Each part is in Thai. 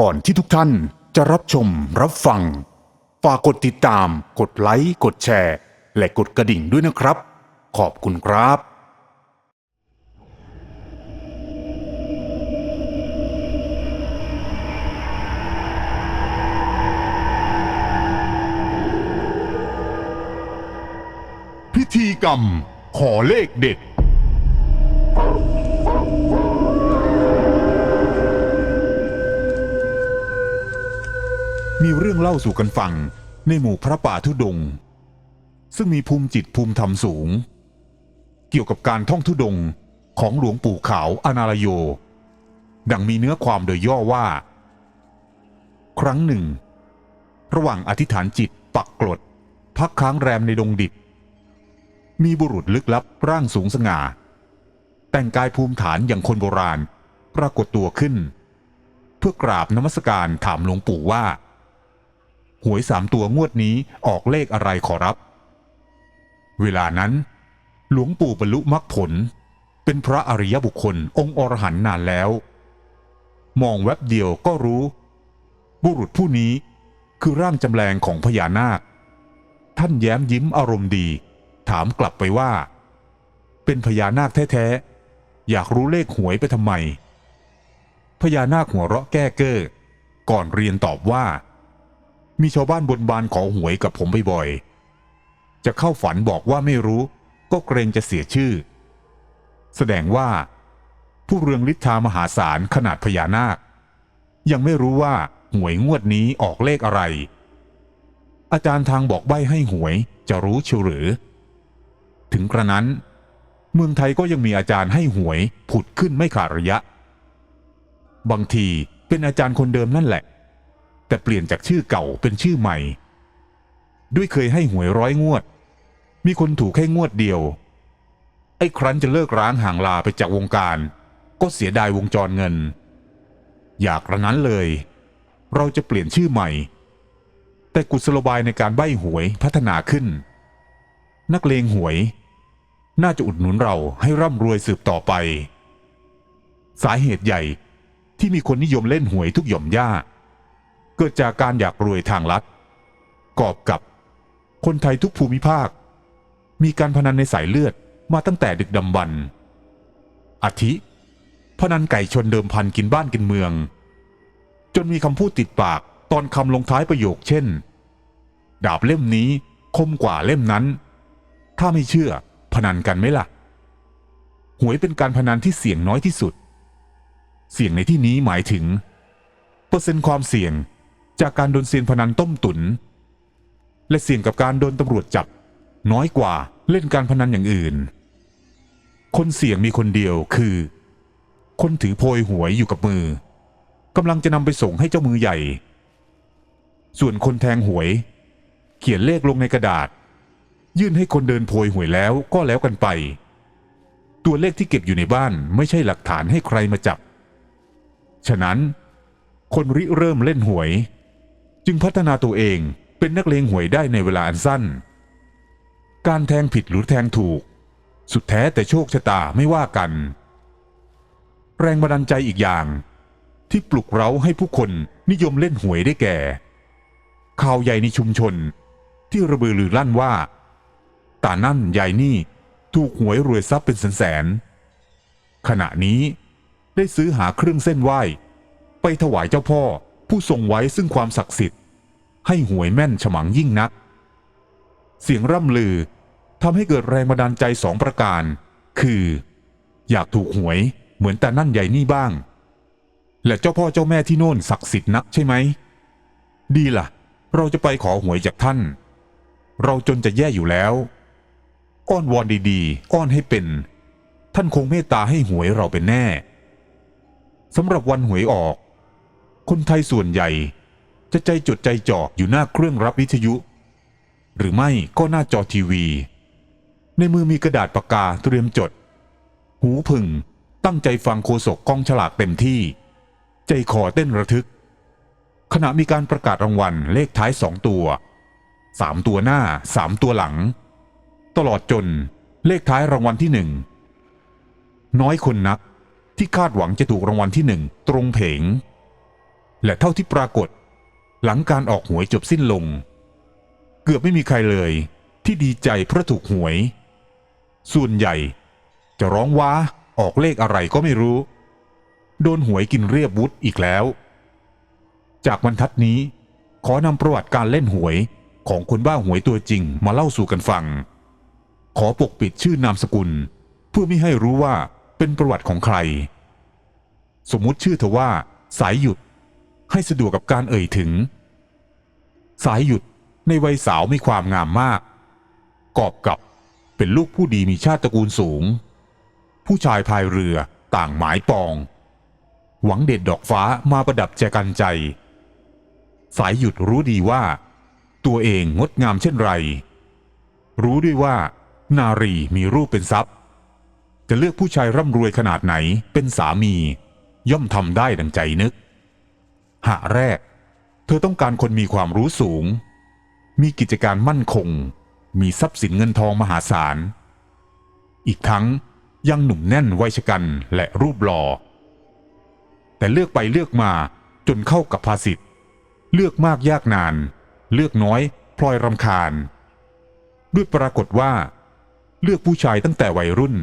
ก่อนที่ทุกท่านจะรับชมรับฟัง ฝากกดติดตาม กดไลค์ กดแชร์ และกดกระดิ่งด้วยนะครับ ขอบคุณครับ พิธีกรรม ขอเลขเด็ด มีเรื่องเล่าสู่กันฟังในหมู่พระป่าทุดง ซึ่งมีภูมิจิตภูมิธรรมสูง เกี่ยวกับการท่องทุดงของหลวงปู่ขาวอนาลโย ดังมีเนื้อความโดยย่อว่า ครั้งหนึ่ง ระหว่างอธิษฐานจิตปักกรด พักค้างแรมในดงดิบ มีบุรุษลึกลับร่างสูงสง่า แต่งกายภูมิฐานอย่างคนโบราณปรากฏตัวขึ้นเพื่อกราบนมัสการถามหลวงปู่ว่า หวยสามตัวงวดนี้ออกเลขอะไรขอรับ เวลานั้น หลวงปู่บรรลุมรรคผล เป็นพระอริยบุคคลองค์อรหันต์นานแล้ว มองแวบเดียวก็รู้ บุรุษผู้นี้คือร่างจำแรงของพญานาค ท่านแย้มยิ้มอารมณ์ดี ถามกลับไปว่า เป็นพญานาคแท้ๆ อยากรู้เลขหวยไปทำไมพญานาคหัวเราะแก้เก้อก่อนเรียนตอบว่า มีชาวบ้านบนบานขอหวยกับผมบ่อยๆ จะเข้าฝันบอกว่าไม่รู้ ก็เกรงจะเสียชื่อ แสดงว่า ผู้เรืองฤทธามหาศาลขนาดพญานาค ยังไม่รู้ว่าหวยงวดนี้ออกเลขอะไร อาจารย์ทางบอกใบ้ให้หวยจะรู้เชียวหรือ ถึงกระนั้น เมืองไทยก็ยังมีอาจารย์ให้หวยผุดขึ้นไม่ขาดระยะ บางทีเป็นอาจารย์คนเดิมนั่นแหละ แต่เปลี่ยนจากชื่อเก่าเป็นชื่อใหม่ ด้วยเคยให้หวยร้อยงวด มีคนถูกแค่งวดเดียว ไอ้ครั้นจะเลิกร้างห่างลาไปจากวงการ ก็เสียดายวงจรเงิน อยากระนั้นเลย เราจะเปลี่ยนชื่อใหม่ แต่กุศโลบายในการใบ้หวยพัฒนาขึ้น นักเลงหวย น่าจะอุดหนุนเราให้ร่ำรวยสืบต่อไป สาเหตุใหญ่ที่มีคนนิยมเล่นหวยทุกหย่อมย่า เกิดจากการอยากรวยทางลัด กอบกับคนไทยทุกภูมิภาค มีการพนันในสายเลือดมาตั้งแต่ดึกดำบรรพ์อาทิ พนันไก่ชนเดิมพันกินบ้านกินเมือง จนมีคำพูดติดปากตอนคำลงท้ายประโยคเช่น ดาบเล่มนี้คมกว่าเล่มนั้น ถ้าไม่เชื่อพนันกันไหมล่ะ หวยเป็นการพนันที่เสี่ยงน้อยที่สุด เสี่ยงในที่นี้หมายถึง เปอร์เซ็นต์ความเสี่ยง จากการโดนเซียนพนันต้มตุน และเสี่ยงกับการโดนตำรวจจับ น้อยกว่าเล่นการพนันอย่างอื่น คนเสี่ยงมีคนเดียวคือ คนถือโพยหวยอยู่กับมือกำลังจะนำไปส่งให้เจ้ามือใหญ่ ส่วนคนแทงหวย เขียนเลขลงในกระดาษ ยื่นให้คนเดินโพยหวยแล้วก็แล้วกันไป ตัวเลขที่เก็บอยู่ในบ้านไม่ใช่หลักฐานให้ใครมาจับ ฉะนั้น คนริเริ่มเล่นหวย จึงพัฒนาตัวเองเป็นนักเลงหวยได้ในเวลาอันสั้น การแทงผิดหรือแทงถูก สุดแท้แต่โชคชะตาไม่ว่ากัน แรงบันดาลใจอีกอย่าง ที่ปลุกเร้าให้ผู้คนนิยมเล่นหวยได้แก่ ข่าวใหญ่ในชุมชน ที่ระบือลือลั่นว่าตานั่นยายนี่ถูกหวยรวยทรัพย์เป็นแสนๆขณะนี้ได้ซื้อหาเครื่องเส้นไหว้ ไปถวายเจ้าพ่อ ผู้ทรงไว้ซึ่งความศักดิ์สิทธิ์ ให้หวยแม่นฉมังยิ่งนัก เสียงร่ำลือทำให้เกิดแรงบันดาลใจสองประการ คือ อยากถูกหวยเหมือนแตานั่นใหญ่นี่บ้าง และเจ้าพ่อเจ้าแม่ที่โน่นศักดิ์สิทธิ์นักใช่ไหม ดีล่ะ เราจะไปขอหวยจากท่าน เราจนจะแย่อยู่แล้ว อ้อนวอนดีๆ อ้อนให้เป็น ท่านคงเมตตาให้หวยเราเป็นแน่สำหรับวันหวยออก คนไทยส่วนใหญ่ จะใจจดใจจ่ออยู่หน้าเครื่องรับวิทยุ หรือไม่ก็หน้าจอทีวี ในมือมีกระดาษปากกาเตรียมจด หูผึ่งตั้งใจฟังโคศกกองฉลากเต็มที่ ใจคอเต้นระทึก ขณะมีการประกาศรางวัลเลขท้ายสองตัวสามตัวหน้าสามตัวหลัง ตลอดจนเลขท้ายรางวัลที่หนึ่งน้อยคนนักที่คาดหวังจะถูกรางวัลที่หนึ่งตรงเพง และเท่าที่ปรากฏ หลังการออกหวยจบสิ้นลง เกือบไม่มีใครเลย ที่ดีใจเพราะถูกหวย ส่วนใหญ่ จะร้องว้าออกเลขอะไรก็ไม่รู้ โดนหวยกินเรียบวุฒอีกแล้ว จากบรรทัดนี้ขอนำประวัติการเล่นหวยของคนบ้าหวยตัวจริงมาเล่าสู่กันฟัง ขอปกปิดชื่อนามสกุล เพื่อไม่ให้รู้ว่าเป็นประวัติของใคร สมมุติชื่อเธอว่า สายหยุด ให้สะดวกกับการเอ่ยถึง สายหยุดในวัยสาวมีความงามมาก กอบกับเป็นลูกผู้ดีมีชาติตระกูลสูง ผู้ชายพายเรือต่างหมายปอง หวังเด็ดดอกฟ้ามาประดับแจกันใจ สายหยุดรู้ดีว่า ตัวเองงดงามเช่นไร รู้ด้วยว่า นารีมีรูปเป็นทรัพย์ จะเลือกผู้ชายร่ำรวยขนาดไหนเป็นสามี ย่อมทำได้ดังใจนึก หะแรก เธอต้องการคนมีความรู้สูง มีกิจการมั่นคง มีทรัพย์สินเงินทองมหาศาล อีกทั้งยังหนุ่มแน่นวัยชะกันและรูปหล่อ แต่เลือกไปเลือกมาจนเข้ากับภาษิตเลือกมากยากนาน เลือกน้อย พลอยรำคาญ ด้วยปรากฏว่า เลือกผู้ชายตั้งแต่วัยรุ่น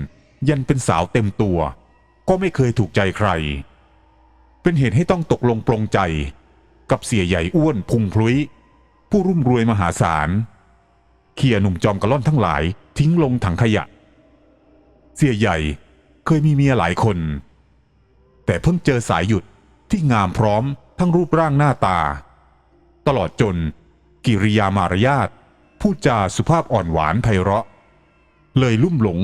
ยันเป็นสาวเต็มตัว ก็ไม่เคยถูกใจใคร เป็นเหตุให้ต้องตกลงปลงใจ กับเสียใหญ่อ้วนพุงพลุยผู้รุ่มรวยมหาศาลเขี่ยหนุ่มจอมกระล่อนทั้งหลายทิ้งลงถังขยะ เสียใหญ่เคยมีเมียหลายคน แต่เพิ่งเจอสายหยุดที่งามพร้อมทั้งรูปร่างหน้าตา ตลอดจนกิริยามารยาทพูดจาสุภาพอ่อนหวานไพเราะ เลยลุ่มหลง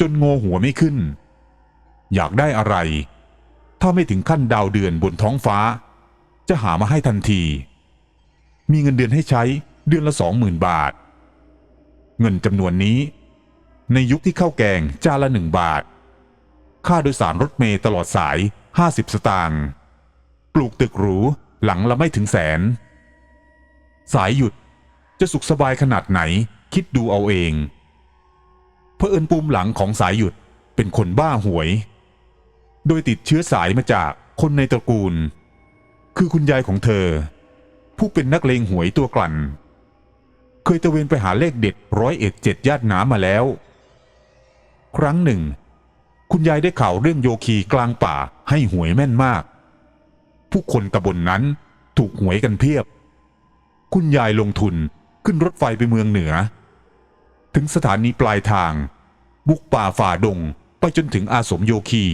จนโงหัวไม่ขึ้น อยากได้อะไร ถ้าไม่ถึงขั้นดาวเดือนบนท้องฟ้า จะหามาให้ทันที มีเงินเดือนให้ใช้เดือนละสองหมื่นบาท เงินจำนวนนี้ ในยุคที่ข้าวแกงจานละหนึ่งบาท ค่าโดยสารรถเมล์ตลอดสาย 50 สตางค์ปลูกตึกหรูหลังละไม่ถึงแสน สายหยุดจะสุขสบายขนาดไหนคิดดูเอาเองเพื่อเอินปุ่มหลังของสายหยุดเป็นคนบ้าหวย โดยติดเชื้อสายมาจากคนในตระกูล คือคุณยายของเธอ ผู้เป็นนักเลงหวยตัวกลั่น เคยตะเวนไปหาเลขเด็ดร้อยเอ็ดเจ็ดญาติหนามาแล้ว ครั้งหนึ่ง คุณยายได้ข่าวเรื่องโยคีกลางป่าให้หวยแม่นมาก ผู้คนตำบนนั้นถูกหวยกันเพียบ คุณยายลงทุนขึ้นรถไฟไปเมืองเหนือ ถึงสถานีปลายทาง บุกป่าฝ่าดงไปจนถึงอาสมโยคี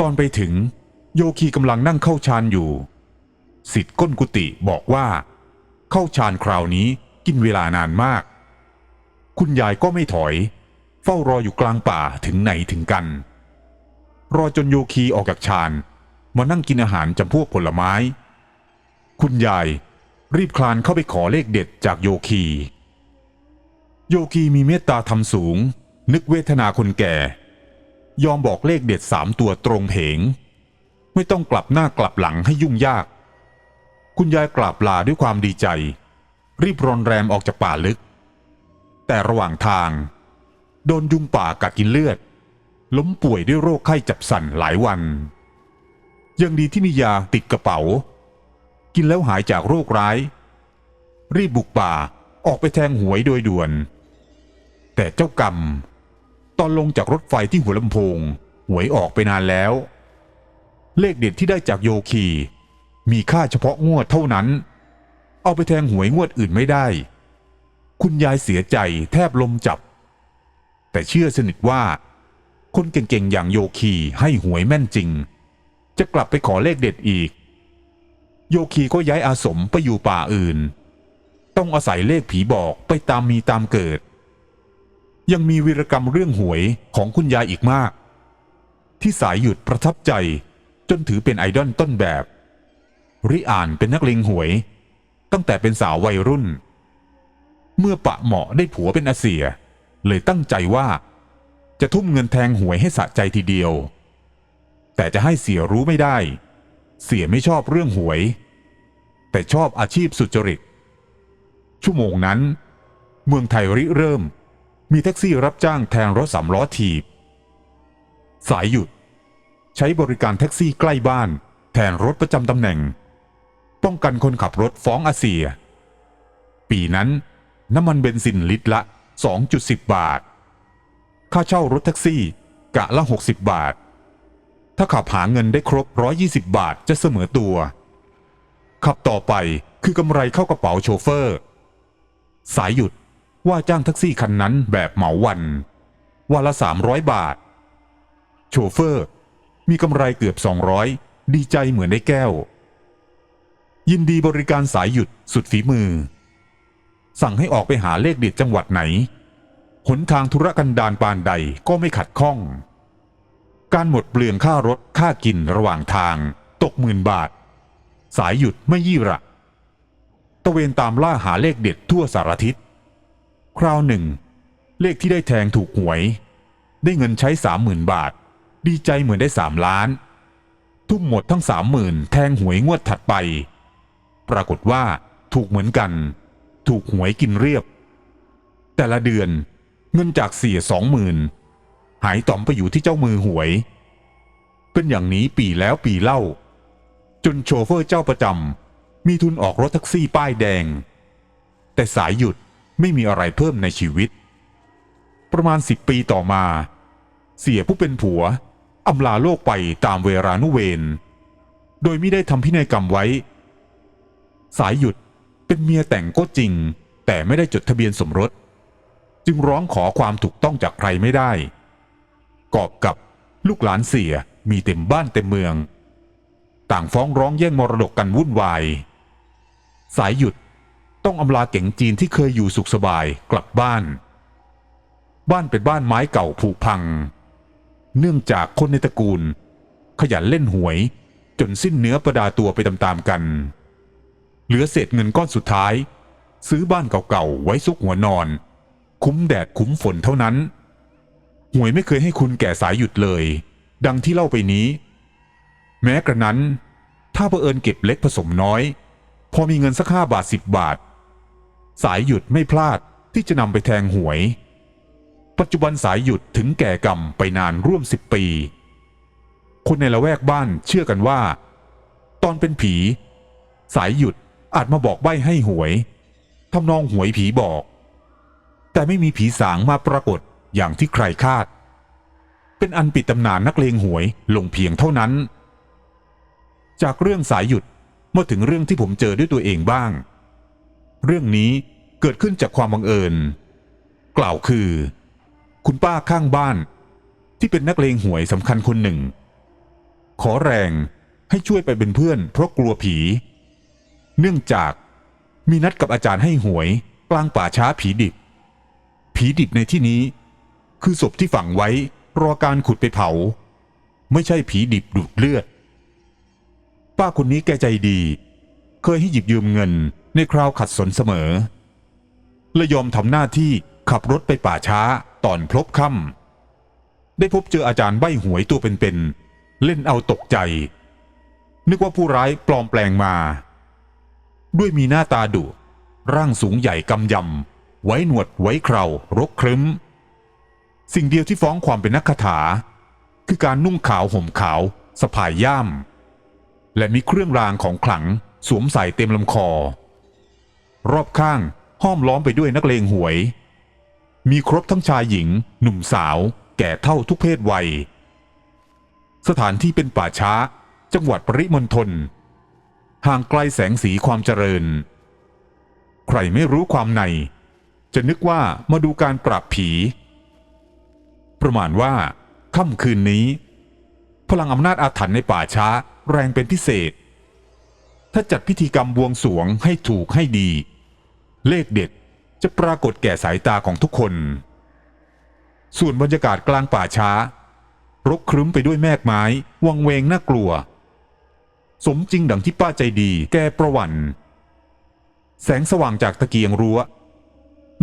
ตอนไปถึง โยคีกำลังนั่งเข้าฌานอยู่ สิทธิ์ก้นกุฏิบอกว่า เข้าฌานคราวนี้กินเวลานานมาก คุณยายก็ไม่ถอย เฝ้ารออยู่กลางป่าถึงไหนถึงกัน รอจนโยคีออกจากฌานมานั่งกินอาหารจำพวกผลไม้ คุณยายรีบคลานเข้าไปขอเลขเด็ดจากโยคี โยคีมีเมตตาธรรมสูง นึกเวทนาคนแก่ ยอมบอกเลขเด็ดสามตัวตรงเพงไม่ต้องกลับหน้ากลับหลังให้ยุ่งยาก คุณยายกราบลาด้วยความดีใจ รีบรอนแรมออกจากป่าลึก แต่ระหว่างทาง โดนยุงป่ากัดกินเลือด ล้มป่วยด้วยโรคไข้จับสั่นหลายวัน ยังดีที่มียาติดกระเป๋า กินแล้วหายจากโรคร้าย รีบบุกป่าออกไปแทงหวยโดยด่วน แต่เจ้ากรรม ตอนลงจากรถไฟที่หัวลำโพง หวยออกไปนานแล้ว เลขเด็ดที่ได้จากโยคี มีค่าเฉพาะงวดเท่านั้น เอาไปแทงหวยงวดอื่นไม่ได้ คุณยายเสียใจแทบลมจับ แต่เชื่อสนิทว่า คนเก่งๆอย่างโยคีให้หวยแม่นจริง จะกลับไปขอเลขเด็ดอีก โยคีก็ย้ายอาสมไปอยู่ป่าอื่น ต้องอาศัยเลขผีบอกไปตามมีตามเกิด ยังมีวีรกรรมเรื่องหวยของคุณยายอีกมาก ที่สายหยุดประทับใจจนถือเป็นไอดอลต้นแบบ ริอ่านเป็นนักเลงหวย ตั้งแต่เป็นสาววัยรุ่น เมื่อปะเหมาะได้ผัวเป็นอาเสีย เลยตั้งใจว่า จะทุ่มเงินแทงหวยให้สะใจทีเดียว แต่จะให้เสียรู้ไม่ได้ เสียไม่ชอบเรื่องหวย แต่ชอบอาชีพสุจริต ชั่วโมงนั้น เมืองไทยริเริ่ม มีแท็กซี่รับจ้างแทนรถสามล้อถีบ สายหยุด ใช้บริการแท็กซี่ใกล้บ้าน แทนรถประจำตำแหน่ง ป้องกันคนขับรถฟ้องอาเซีย ปีนั้น น้ำมันเบนซินลิตรละ 2.10 บาท ค่าเช่ารถแท็กซี่กะละ 60 บาท ถ้าขับหาเงินได้ครบ 120 บาทจะเสมอตัว ขับต่อไปคือกำไรเข้ากระเป๋าโชเฟอร์ สายหยุด ว่าจ้างแท็กซี่คันนั้นแบบเหมาวันวันละ 300 บาท โชเฟอร์ มีกำไรเกือบ 200 ดีใจเหมือนได้แก้ว ยินดีบริการสายหยุดสุดฝีมือ สั่งให้ออกไปหาเลขเด็ดจังหวัดไหน หนทางธุรกันดารปานใดก็ไม่ขัดข้อง การหมดเปลืองค่ารถค่ากินระหว่างทาง ตกหมื่นบาท สายหยุดไม่ยี่ระตะเวนตามล่าหาเลขเด็ดทั่วสารทิศ คราวหนึ่ง เลขที่ได้แทงถูกหวย ได้เงินใช้สามหมื่นบาท ดีใจเหมือนได้สามล้าน ทุ่มหมดทั้งสามหมื่นแทงหวยงวดถัดไป ปรากฏว่าถูกเหมือนกัน ถูกหวยกินเรียบ แต่ละเดือนเงินจากเสียสองหมื่นหายต่อมไปอยู่ที่เจ้ามือหวย เป็นอย่างนี้ปีแล้วปีเล่า จนโชเฟอร์เจ้าประจำมีทุนออกรถแท็กซี่ป้ายแดง แต่สายหยุด ไม่มีอะไรเพิ่มในชีวิต ประมาณสิบปีต่อมา เสียผู้เป็นผัวอำลาโลกไปตามเวรานุเวรโดยไม่ได้ทำพินัยกรรมไว้ สายหยุดเป็นเมียแต่งก็จริง แต่ไม่ได้จดทะเบียนสมรส จึงร้องขอความถูกต้องจากใครไม่ได้ กอบกับลูกหลานเสียมีเต็มบ้านเต็มเมือง ต่างฟ้องร้องแย่งมรดกกันวุ่นวาย สายหยุด ต้องอำลาเก๋งจีนที่เคยอยู่สุขสบายกลับบ้าน บ้านเป็นบ้านไม้เก่าผุพัง เนื่องจากคนในตระกูล ขยันเล่นหวย จนสิ้นเนื้อประดาตัวไปตามๆกัน เหลือเศษเงินก้อนสุดท้าย ซื้อบ้านเก่าๆไว้ซุกหัวนอน คุ้มแดดคุ้มฝนเท่านั้น หวยไม่เคยให้คุณแก่สายหยุดเลย ดังที่เล่าไปนี้ แม้กระนั้น ถ้าเผอิญเก็บเล็กผสมน้อย พอมีเงินสักห้าบาทสิบบาท สายหยุดไม่พลาดที่จะนำไปแทงหวย ปัจจุบันสายหยุดถึงแก่กรรมไปนานร่วมสิบปี คนในละแวกบ้านเชื่อกันว่า ตอนเป็นผี สายหยุดอาจมาบอกใบ้ให้หวยทำนองหวยผีบอก แต่ไม่มีผีสางมาปรากฏอย่างที่ใครคาด เป็นอันปิดตำนานนักเลงหวยลงเพียงเท่านั้น จากเรื่องสายหยุดมาถึงเรื่องที่ผมเจอด้วยตัวเองบ้าง เรื่องนี้เกิดขึ้นจากความบังเอิญ กล่าวคือ คุณป้าข้างบ้าน ที่เป็นนักเลงหวยสำคัญคนหนึ่ง ขอแรงให้ช่วยไปเป็นเพื่อนเพราะกลัวผี เนื่องจากมีนัดกับอาจารย์ให้หวยกลางป่าช้าผีดิบ ผีดิบในที่นี้ คือศพที่ฝังไว้รอการขุดไปเผา ไม่ใช่ผีดิบดูดเลือด ป้าคนนี้แกใจดี เคยให้หยิบยืมเงิน ในคราวขัดสนเสมอ และยอมทำหน้าที่ขับรถไปป่าช้าตอนพลบค่ำได้พบเจออาจารย์ใบ้หวยตัวเป็นๆเล่นเอาตกใจ นึกว่าผู้ร้ายปลอมแปลงมา ด้วยมีหน้าตาดุ ร่างสูงใหญ่กำยำ ไว้หนวดไว้เครารกครึ้ม สิ่งเดียวที่ฟ้องความเป็นนักคาถา คือการนุ่งขาวห่มขาวสะพายย่าม และมีเครื่องรางของขลังสวมใส่เต็มลำคอ รอบข้างห้อมล้อมไปด้วยนักเลงหวย มีครบทั้งชายหญิง หนุ่มสาว แก่เท่าทุกเพศวัย สถานที่เป็นป่าช้า จังหวัดปริมณฑลห่างไกลแสงสีความเจริญ ใครไม่รู้ความใน จะนึกว่ามาดูการปราบผี ประมาณว่าค่ำคืนนี้ พลังอำนาจอาถรรพ์ในป่าช้าแรงเป็นพิเศษ ถ้าจัดพิธีกรรมบวงสวงให้ถูกให้ดี เลขเด็ดจะปรากฏแก่สายตาของทุกคน ส่วนบรรยากาศกลางป่าช้า รกครึ้มไปด้วยแมกไม้วังเวงน่ากลัว สมจริงดังที่ป้าใจดีแกประวัน แสงสว่างจากตะเกียงรั้ว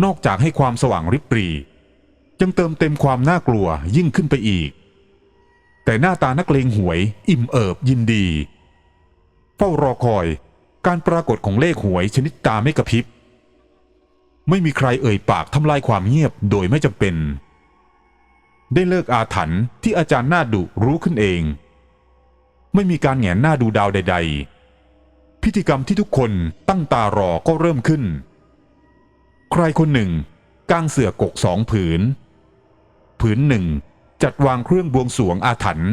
นอกจากให้ความสว่างริบหรียังเติมเต็มความน่ากลัวยิ่งขึ้นไปอีก แต่หน้าตานักเลงหวย อิ่มเอิบยินดี เฝ้ารอคอยการปรากฏของเลขหวยชนิดตาไม่กระพริบ ไม่มีใครเอ่ยปากทำลายความเงียบโดยไม่จำเป็น ได้เลิกอาถรรพ์ที่อาจารย์หน้าดุรู้ขึ้นเอง ไม่มีการแหงนหน้าดูดาวใด ๆ พิธีกรรมที่ทุกคนตั้งตารอก็เริ่มขึ้น ใครคนหนึ่งกางเสือกกสองผืน ผืนหนึ่งจัดวางเครื่องบวงสวงอาถรรพ์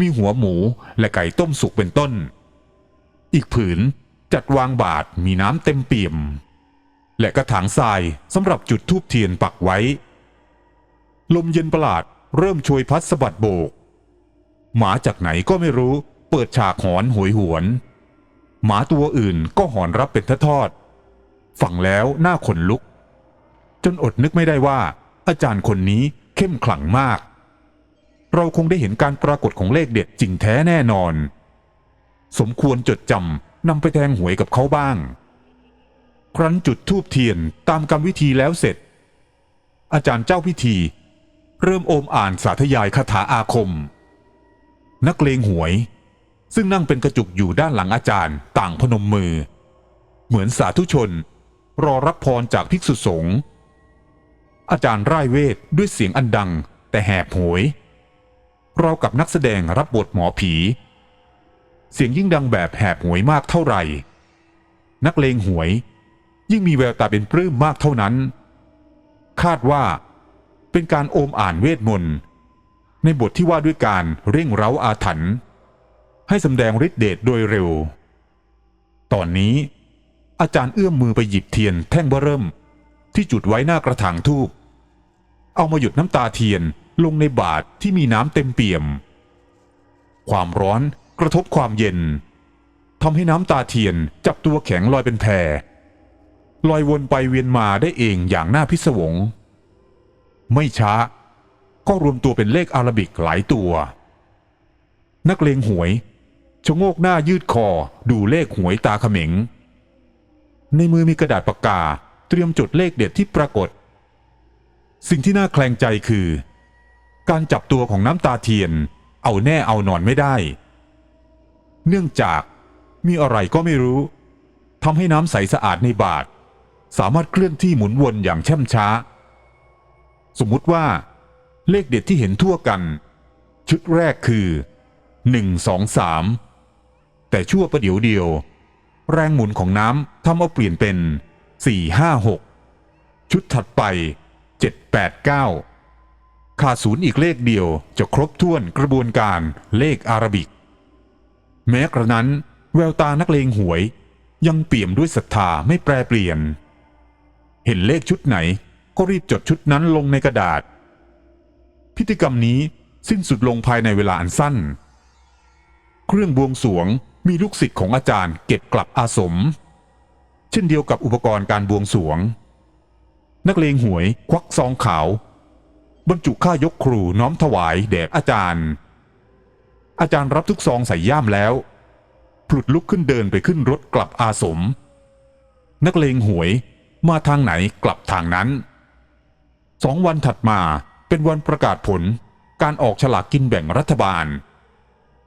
มีหัวหมูและไก่ต้มสุกเป็นต้น อีกผืนจัดวางบาทมีน้ำเต็มเปี่ยม และกระถางทรายสำหรับจุดทูบเทียนปักไว้ ลมเย็นประหลาดเริ่มโชยพัดสะบัดโบก หมาจากไหนก็ไม่รู้ เปิดฉากหอนหวยหวน หมาตัวอื่นก็หอนรับเป็นทอดๆฟังแล้วหน้าขนลุก จนอดนึกไม่ได้ว่า อาจารย์คนนี้เข้มขลังมาก เราคงได้เห็นการปรากฏของเลขเด็ดจริงแท้แน่นอน สมควรจดจำนำไปแทงหวยกับเขาบ้าง ครั้นจุดทูบเทียนตามกรรมวิธีแล้วเสร็จ อาจารย์เจ้าพิธี เริ่มโอมอ่านสาธยายคาถาอาคม นักเลงหวย ซึ่งนั่งเป็นกระจุกอยู่ด้านหลังอาจารย์ต่างพนมมือ เหมือนสาธุชน รอรับพรจากภิกษุสงฆ์อาจารย์ร่ายเวทด้วยเสียงอันดังแต่แหบโหย เรากับนักแสดงรับบทหมอผี เสียงยิ่งดังแบบแหบหวยมากเท่าไหร่ นักเลงหวย ยิ่งมีแววตาเป็นปลื้มมากเท่านั้น คาดว่าเป็นการโอมอ่านเวทมนต์ในบทที่ว่าด้วยการเร่งเร้าอาถรรพ์ให้สำแดงฤทธิเดชโดยเร็ว ตอนนี้ อาจารย์เอื้อมมือไปหยิบเทียนแท่งเบอร์เริ่ม ที่จุดไว้หน้ากระถางทูบเอามาหยดน้ำตาเทียนลงในบาตรที่มีน้ำเต็มเปี่ยม ความร้อนกระทบความเย็นทำให้น้ำตาเทียนจับตัวแข็งลอยเป็นแพร ลอยวนไปเวียนมาได้เองอย่างน่าพิศวง ไม่ช้า ก็รวมตัวเป็นเลขอารบิกหลายตัว นักเลงหวยชะโงกหน้ายืดคอดูเลขหวยตาเขม็ง ในมือมีกระดาษปากกาเตรียมจดเลขเด็ดที่ปรากฏ สิ่งที่น่าแคลงใจคือ การจับตัวของน้ำตาเทียน เอาแน่เอานอนไม่ได้ เนื่องจากมีอะไรก็ไม่รู้ทำให้น้ำใสสะอาดในบาท สามารถเคลื่อนที่หมุนวนอย่างช่มช้า สมมุติว่าเลขเด็ดที่เห็นทั่วกัน ชุดแรกคือ1 2 3แต่ชั่วประเดี๋ยวเดียว แรงหมุนของน้ำทำเอาเปลี่ยนเป็น4 5 6ชุดถัดไป7 8 9ขาดศูนย์อีกเลขเดียวจะครบถ้วนกระบวนการเลขอารบิก แม้กระนั้น แววตานักเลงหวยยังเปี่ยมด้วยศรัทธาไม่แปรเปลี่ยน เห็นเลขชุดไหน ก็รีบจดชุดนั้นลงในกระดาษ พิธีกรรมนี้สิ้นสุดลงภายในเวลาอันสั้น เครื่องบวงสวงมีลูกศิษย์ของอาจารย์เก็บกลับอาสม เช่นเดียวกับอุปกรณ์การบวงสวง นักเลงหวยควักซองขาว บรรจุค่ายกครูน้อมถวายแด่อาจารย์ อาจารย์รับทุกซองใส่ย่ามแล้วพลุดลุกขึ้นเดินไปขึ้นรถกลับอาสม นักเลงหวย มาทางไหนกลับทางนั้นสองวันถัดมาเป็นวันประกาศผลการออกฉลากกินแบ่งรัฐบาล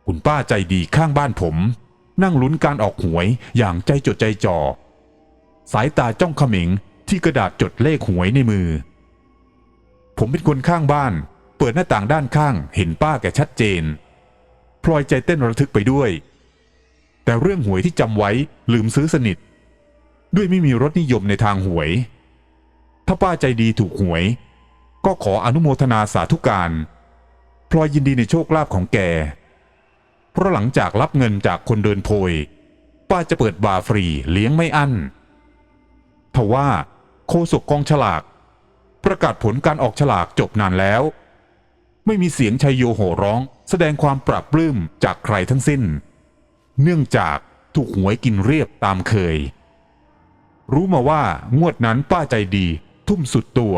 คุณป้าใจดีข้างบ้านผม นั่งลุ้นการออกหวยอย่างใจจดใจจ่อ สายตาจ้องขม็งที่กระดาษจดเลขหวยในมือ ผมเป็นคนข้างบ้าน เปิดหน้าต่างด้านข้างเห็นป้าแกชัดเจน พลอยใจเต้นระทึกไปด้วย แต่เรื่องหวยที่จำไว้ลืมซื้อสนิท ด้วยไม่มีรสนิยมในทางหวย ถ้าป้าใจดีถูกหวย ก็ขออนุโมทนาสาธุการพลอยยินดีในโชคลาภของแก เพราะหลังจากรับเงินจากคนเดินโพย ป้าจะเปิดบาร์ฟรีเลี้ยงไม่อั้นทว่าโคศกกองฉลาก ประกาศผลการออกฉลากจบนานแล้ว ไม่มีเสียงชัยโยโห่ร้อง แสดงความปรับปลื้มจากใครทั้งสิ้น เนื่องจากถูกหวยกินเรียบตามเคย รู้มาว่างวดนั้นป้าใจดี ทุ่มสุดตัว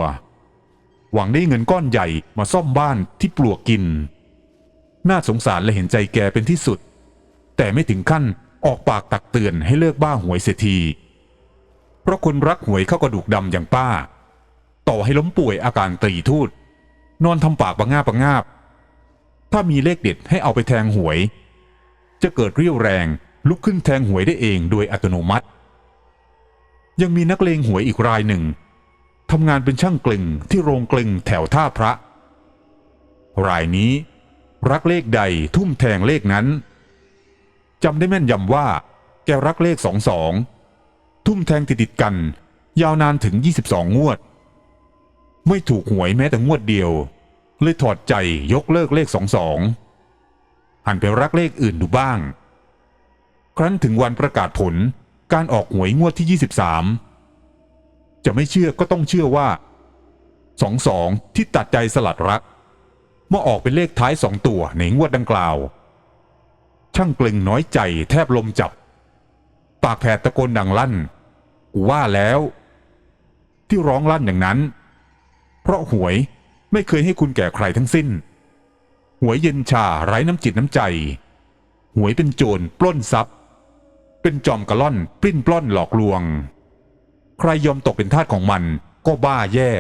หวังได้เงินก้อนใหญ่มาซ่อมบ้านที่ปลวกกิน น่าสงสารและเห็นใจแกเป็นที่สุด แต่ไม่ถึงขั้นออกปากตักเตือนให้เลิกบ้าหวยเสียทีเพราะคนรักหวยเข้ากระดูกดำอย่างป้า ต่อให้ล้มป่วยอาการตรีทูดนอนทำปากบะงาบประงาบ ถ้ามีเลขเด็ดให้เอาไปแทงหวย จะเกิดเรี่ยวแรงลุกขึ้นแทงหวยได้เองโดยอัตโนมัติ ยังมีนักเลงหวยอีกรายหนึ่งทำงานเป็นช่างกลึงที่โรงกลึงแถวท่าพระ รายนี้ รักเลขใดทุ่มแทงเลขนั้นจำได้แม่นยำว่า แกรักเลขสองสองทุ่มแทงติดติดกัน ยาวนานถึง 22 งวด ไม่ถูกหวยแม้แต่งวดเดียว เลยถอดใจยกเลิกเลขสองสองหันไปรักเลขอื่นดูบ้าง ครั้นถึงวันประกาศผล การออกหวยงวดที่ 23 จะไม่เชื่อก็ต้องเชื่อว่าสองสองที่ตัดใจสลัดรัก เมื่อออกเป็นเลขท้ายสองตัวในงวดดังกล่าว ช่างเกรงน้อยใจแทบลมจับ ปากแผดตะโกนดังลั่นกูว่าแล้ว ที่ร้องลั่นอย่างนั้น เพราะหวยไม่เคยให้คุณแก่ใครทั้งสิ้น หวยเย็นชาไร้น้ำจิตน้ำใจ หวยเป็นโจรปล้นทรัพย์ เป็นจอมกระล่อน ปลิ้นปล้อนหลอกลวง ใครยอมตกเป็นทาสของมัน ก็บ้าแย่